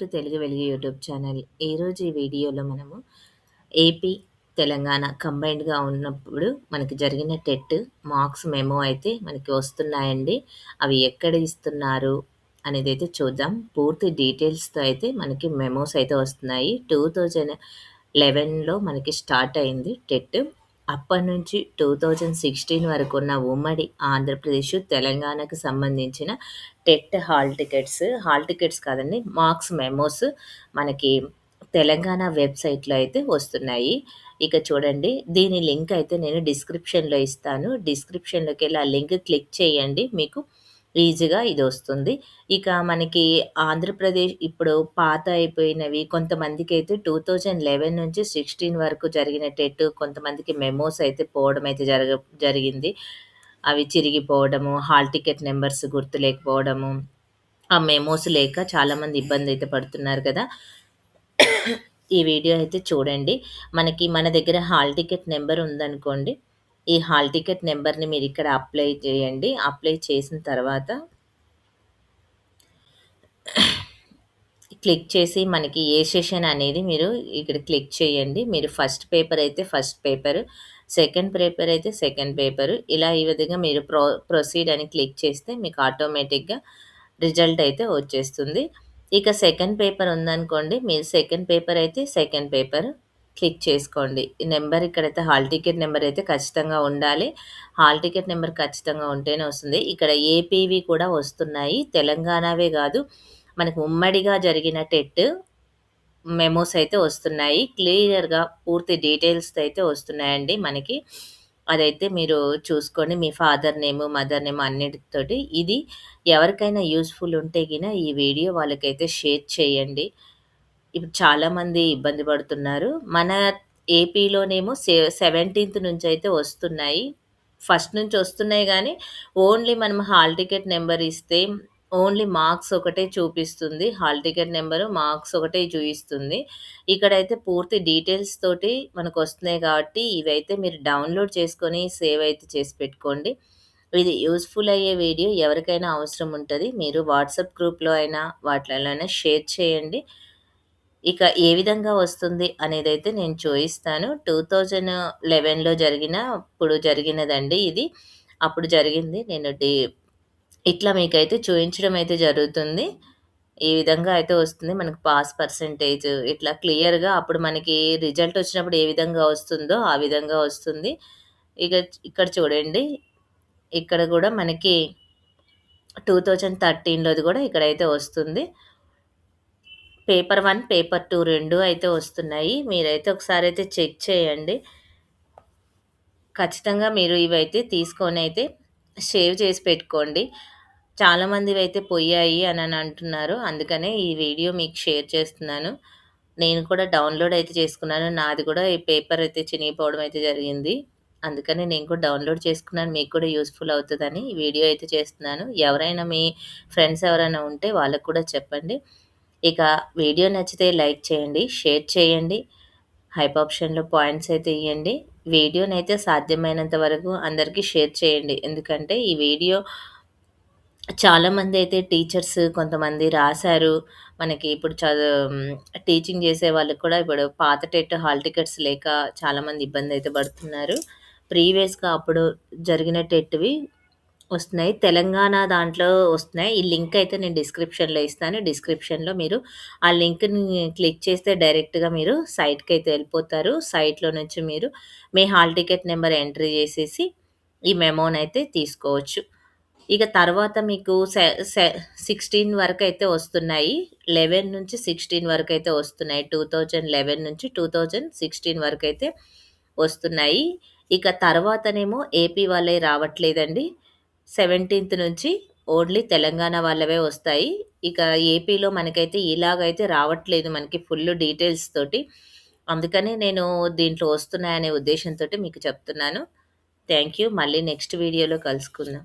To Telugu వెలుగు YouTube channel. ఈరోజు ఈ వీడియోలో మనము ఏపీ తెలంగాణ కంబైన్డ్గా ఉన్నప్పుడు మనకి జరిగిన టెట్ మార్క్స్ మెమో అయితే మనకి వస్తున్నాయండి. అవి ఎక్కడ ఇస్తున్నారు అనేది అయితే చూద్దాం. పూర్తి డీటెయిల్స్తో అయితే మనకి మెమోస్ అయితే వస్తున్నాయి. టూ థౌజండ్ లెవెన్లో మనకి స్టార్ట్ అయింది టెట్. అప్పటి నుంచి టూ థౌజండ్ సిక్స్టీన్ వరకు ఉన్న ఉమ్మడి ఆంధ్రప్రదేశ్ తెలంగాణకు సంబంధించిన TET hall tickets hall tickets కాదండి మార్క్స్ మెమోస్ మనకి తెలంగాణ వెబ్సైట్లో అయితే వస్తున్నాయి. ఇక చూడండి దీని లింక్ అయితే నేను డిస్క్రిప్షన్లో ఇస్తాను. డిస్క్రిప్షన్లోకి వెళ్ళి ఆ లింక్ క్లిక్ చేయండి మీకు ఈజీగా ఇది వస్తుంది ఇక మనకి ఆంధ్రప్రదేశ్ ఇప్పుడు పాత అయిపోయినవి కొంతమందికి అయితే టూ థౌజండ్ లెవెన్ నుంచి సిక్స్టీన్ వరకు జరిగిన టెట్ కొంతమందికి మెమోస్ అయితే పోవడం అయితే జరగ జరిగింది. అవి చిరిగిపోవడము హాల్ టికెట్ నెంబర్స్ గుర్తు లేకపోవడము ఆ మెమోస్ లేక చాలామంది ఇబ్బంది అయితే పడుతున్నారు కదా. ఈ వీడియో అయితే చూడండి. మనకి మన దగ్గర హాల్ టికెట్ నెంబర్ ఉందనుకోండి ఈ హాల్ టికెట్ నెంబర్ని మీరు ఇక్కడ అప్లై చేయండి. అప్లై చేసిన తర్వాత క్లిక్ చేసి మనకి ఏ సెషన్ అనేది మీరు ఇక్కడ క్లిక్ చేయండి. మీరు ఫస్ట్ పేపర్ అయితే ఫస్ట్ పేపర్ సెకండ్ పేపర్ అయితే సెకండ్ పేపర్. ఇలా ఈ విధంగా మీరు ప్రో ప్రొసీడ్ అని క్లిక్ చేస్తే మీకు ఆటోమేటిక్గా రిజల్ట్ అయితే వచ్చేస్తుంది. ఇక సెకండ్ పేపర్ ఉందనుకోండి మీరు సెకండ్ పేపర్ అయితే సెకండ్ పేపర్. క్లిక్ చేసుకోండి. ఈ నెంబర్ ఇక్కడైతే హాల్ టికెట్ నెంబర్ అయితే ఖచ్చితంగా ఉండాలి. హాల్ టికెట్ నెంబర్ ఖచ్చితంగా ఉంటేనే వస్తుంది. ఇక్కడ ఏపీవి కూడా వస్తున్నాయి. తెలంగాణవే కాదు మనకు ఉమ్మడిగా జరిగిన టెట్ మెమోస్ అయితే వస్తున్నాయి. క్లియర్గా పూర్తి డీటెయిల్స్ అయితే వస్తున్నాయండి మనకి. అదైతే మీరు చూసుకోండి. మీ ఫాదర్ నేమ్ మదర్ నేమ్ అన్నిటితోటి. ఇది ఎవరికైనా యూస్ఫుల్ ఉంటే గిన ఈ వీడియో వాళ్ళకైతే షేర్ చేయండి. ఇప్పుడు చాలామంది ఇబ్బంది పడుతున్నారు. మన ఏపీలోనేమో సె సెవెంటీన్త్ నుంచి అయితే వస్తున్నాయి. ఫస్ట్ నుంచి వస్తున్నాయి కానీ ఓన్లీ మనం హాల్ టికెట్ నెంబర్ ఇస్తే ఓన్లీ మార్క్స్ ఒకటే చూపిస్తుంది. హాల్ టికెట్ నెంబరు మార్క్స్ ఒకటే చూపిస్తుంది. ఇక్కడైతే పూర్తి డీటెయిల్స్ తోటి మనకు వస్తున్నాయి కాబట్టి ఇవైతే మీరు డౌన్లోడ్ చేసుకొని సేవ్ అయితే చేసి పెట్టుకోండి. ఇది యూస్ఫుల్ అయ్యే వీడియో ఎవరికైనా అవసరం ఉంటుంది. మీరు వాట్సాప్ గ్రూప్లో అయినా వాటిలోనైనా షేర్ చేయండి. ఇక ఏ విధంగా వస్తుంది అనేదైతే నేను చూపిస్తాను టూ థౌజండ్ లెవెన్లో జరిగిన ఇప్పుడు జరిగినదండి ఇది. అప్పుడు జరిగింది. నేను డి ఇట్లా మీకైతే చూపించడం అయితే జరుగుతుంది. ఈ విధంగా అయితే వస్తుంది. మనకు పాస్ పర్సంటేజ్ ఇట్లా క్లియర్గా అప్పుడు మనకి రిజల్ట్ వచ్చినప్పుడు ఏ విధంగా వస్తుందో ఆ విధంగా వస్తుంది. ఇక ఇక్కడ చూడండి. ఇక్కడ కూడా మనకి టూ థౌజండ్ థర్టీన్లోది కూడా ఇక్కడైతే వస్తుంది. పేపర్ వన్ పేపర్ టూ రెండు అయితే వస్తున్నాయి. మీరైతే ఒకసారి అయితే చెక్ చేయండి. ఖచ్చితంగా మీరు ఇవైతే తీసుకొని అయితే షేవ్ చేసి పెట్టుకోండి. చాలామంది అయితే పోయాయి అని అని అంటున్నారు. అందుకనే ఈ వీడియో మీకు షేర్ చేస్తున్నాను. నేను కూడా డౌన్లోడ్ అయితే చేసుకున్నాను. నాది కూడా ఈ పేపర్ అయితే చినిగిపోవడం అయితే జరిగింది. అందుకని నేను కూడా డౌన్లోడ్ చేసుకున్నాను. మీకు కూడా యూస్ఫుల్ అవుతుందని వీడియో అయితే చేస్తున్నాను. ఎవరైనా మీ ఫ్రెండ్స్ ఎవరైనా ఉంటే వాళ్ళకు కూడా చెప్పండి. ఇక వీడియో నచ్చితే లైక్ చేయండి షేర్ చేయండి హైప్ ఆప్షన్లో పాయింట్స్ అయితే ఇవ్వండి వీడియోనైతే సాధ్యమైనంత వరకు అందరికీ షేర్ చేయండి. ఎందుకంటే ఈ వీడియో చాలామంది అయితే టీచర్స్ కొంతమంది రాశారు. మనకి ఇప్పుడు చదువు టీచింగ్ చేసే వాళ్ళకి కూడా ఇప్పుడు పాత టెట్ హాల్ టికెట్స్ లేక చాలామంది ఇబ్బంది అయితే పడుతున్నారు. ప్రీవియస్గా అప్పుడు జరిగిన టెట్వి వస్తున్నాయి. తెలంగాణ దాంట్లో వస్తున్నాయి. ఈ లింక్ అయితే నేను డిస్క్రిప్షన్లో ఇస్తాను. డిస్క్రిప్షన్లో మీరు ఆ లింక్ని క్లిక్ చేస్తే డైరెక్ట్గా మీరు సైట్కి అయితే వెళ్ళిపోతారు. సైట్లో నుంచి మీరు మీ హాల్ టికెట్ నెంబర్ ఎంట్రీ చేసేసి ఈ మెమోని అయితే తీసుకోవచ్చు. ఇక తర్వాత మీకు సిక్స్టీన్ వరకు అయితే వస్తున్నాయి. లెవెన్ నుంచి సిక్స్టీన్ వరకు అయితే వస్తున్నాయి. టూ థౌజండ్ లెవెన్ నుంచి టూ థౌజండ్ సిక్స్టీన్ వరకు అయితే వస్తున్నాయి. ఇక తర్వాతనేమో ఏపీ వాళ్ళే రావట్లేదండి. సెవెంటీన్త్ నుంచి ఓన్లీ తెలంగాణ వాళ్ళవే వస్తాయి. ఇక ఏపీలో మనకైతే ఇలాగైతే రావట్లేదు మనకి ఫుల్ డీటెయిల్స్ తోటి. అందుకని నేను దీంట్లో వస్తున్నాయనే ఉద్దేశంతో మీకు చెప్తున్నాను. Thank you. మళ్ళీ నెక్స్ట్ వీడియోలో కలుసుకుందాం.